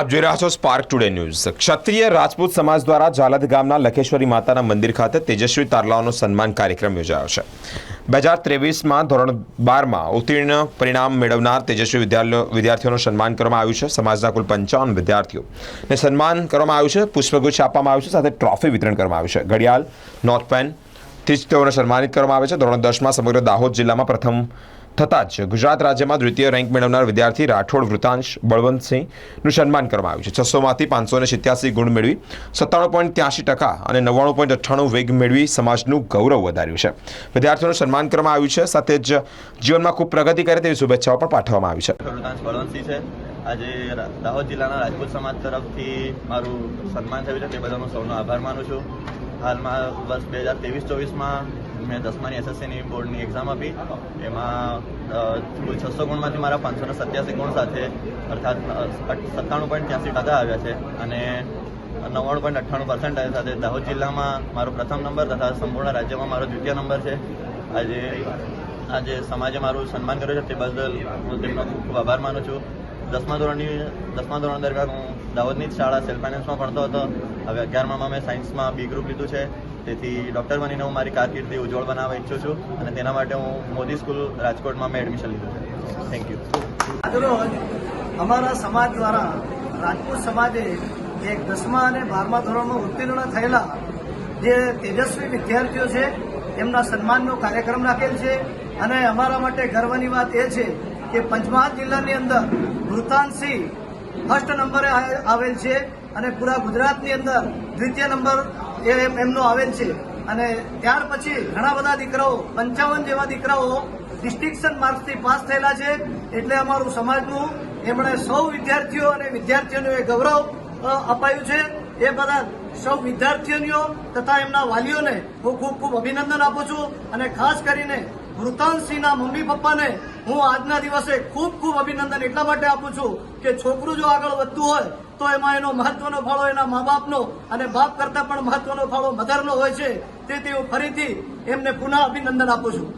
આપ જોઈ રહ્યા છો spark today news Kshatriya Rajput સમાજ દ્વારા જાલદ ગામના લખેશ્વરી માતાના મંદિર ખાતે તેજસ્વી તારલાઓનો સન્માન કાર્યક્રમ યોજાયો છે. બે હજાર ત્રેવીસમાં ધોરણ બારમાં ઉત્તીર્ણ પરિણામ મેળવનાર તેજસ્વી વિદ્યાર્થીઓ વિદ્યાર્થીઓનું સન્માન કરવામાં આવ્યું છે. સમાજના કુલ પંચાવન વિદ્યાર્થીઓને સન્માન કરવામાં આવ્યું છે. પુષ્પગુચ્છ આપવામાં આવ્યું છે. સાથે ટ્રોફી વિતરણ કરવામાં આવ્યું છે. ઘડિયાળ, નોર્થ પેનથી જ તેઓને સન્માનિત કરવામાં આવે છે. ધોરણ દસમાં સમગ્ર દાહોદ જિલ્લામાં પ્રથમ થતાં જ ગુજરાત રાજ્યમાં દ્વિતીય રેન્ક મેળવનાર વિદ્યાર્થી રાઠોડ વૃતાંશ બળવંતસિંહનું સન્માન કરવામાં આવ્યું છે. છસોમાંથી પાંચસો ને સિત્યાસી ગુણ મેળવી સત્તાણું પોઈન્ટ ત્યાસી ટકા અને નવ્વાણું પોઈન્ટ અઠ્ઠાણું વેગ મેળવી સમાજનું ગૌરવ વધાર્યું છે. વિદ્યાર્થીઓનું સન્માન કરવામાં આવ્યું છે. સાથે જ જીવનમાં ખૂબ પ્રગતિ કરે તેવી શુભેચ્છાઓ પણ પાઠવવામાં આવી છે. છે. આજે દાહોદ જિલ્લાના રાજપૂત સમાજ તરફથી મારું સન્માન થયું છે. તે બધાનો સૌનો આભાર માનું છું. હાલમાં વર્ષ બે હજાર ત્રેવીસ ચોવીસમાં મેં દસમાની એસએસસીની બોર્ડની એક્ઝામ આપી. એમાં કુલ છસો ગુણમાંથી મારા પાંચસો ને સત્યાસી ગુણ સાથે અર્થાત સત્તાણું પોઈન્ટ ત્યાંસી ટકા આવ્યા છે. અને નવ્વાણું પોઈન્ટ અઠ્ઠાણું પર્સન્ટેજ સાથે દાહોદ જિલ્લામાં મારો પ્રથમ નંબર તથા સંપૂર્ણ રાજ્યમાં મારો દ્વિતીય નંબર છે. આજે આજે સમાજે મારું સન્માન કર્યું છે તે બદલ હું તેમનો ખૂબ આભાર માનું છું. દસમા ધોરણની, દસમા ધોરણ દરમિયાન હું દાહોદની જ શાળા સેલ્ફ ફાઇનાન્સમાં ભણતો હતો. હવે અગિયારમાં મેં સાયન્સમાં બી ગ્રુપ લીધું છે. તેથી ડૉક્ટર બનીને હું મારી કારકિર્દી ઉજ્જવળ બનાવવા ઈચ્છું છું અને તેના માટે હું મોદી સ્કૂલ રાજકોટમાં મેં એડમિશન લીધું છે. થેન્ક યુ અમારા સમાજ દ્વારા રાજપૂત સમાજે એક દસમા અને બારમા ધોરણમાં ઉત્તીર્ણ થયેલા જે તેજસ્વી વિદ્યાર્થીઓ છે, એમના સન્માનનો કાર્યક્રમ રાખેલ છે. અને અમારા માટે ગર્વની વાત એ છે કે પંચમહાલ જિલ્લાની અંદર વૃતાંતસિંહ ફર્સ્ટ નંબરે આવેલ છે અને પૂરા ગુજરાતની અંદર દ્વિતીય નંબર એમનો આવેલ છે. અને ત્યાર પછી ઘણા બધા દીકરાઓ, પંચાવન જેવા દીકરાઓ ડિસ્ટિંક્શન માર્ક્સથી પાસ થયેલા છે. એટલે અમારું સમાજનું એમણે સૌ વિદ્યાર્થીઓ અને વિદ્યાર્થીઓને એ ગૌરવ અપાયું છે. એ બધા સૌ વિદ્યાર્થીઓનીઓ તથા એમના વાલીઓને હું ખૂબ ખૂબ અભિનંદન આપું છું. અને ખાસ કરીને વૃતાંતસિંહના મમ્મી પપ્પાને હું આજના દિવસે ખૂબ ખૂબ અભિનંદન એટલા માટે આપું છું કે છોકરું જો આગળ વધતું હોય તો એમાં એનો મહત્વનો ફાળો એના મા બાપનો અને બાપ કરતાં પણ મહત્વનો ફાળો મધરનો હોય છે. તેથી હું ફરીથી એમને પુનઃ અભિનંદન આપું છું.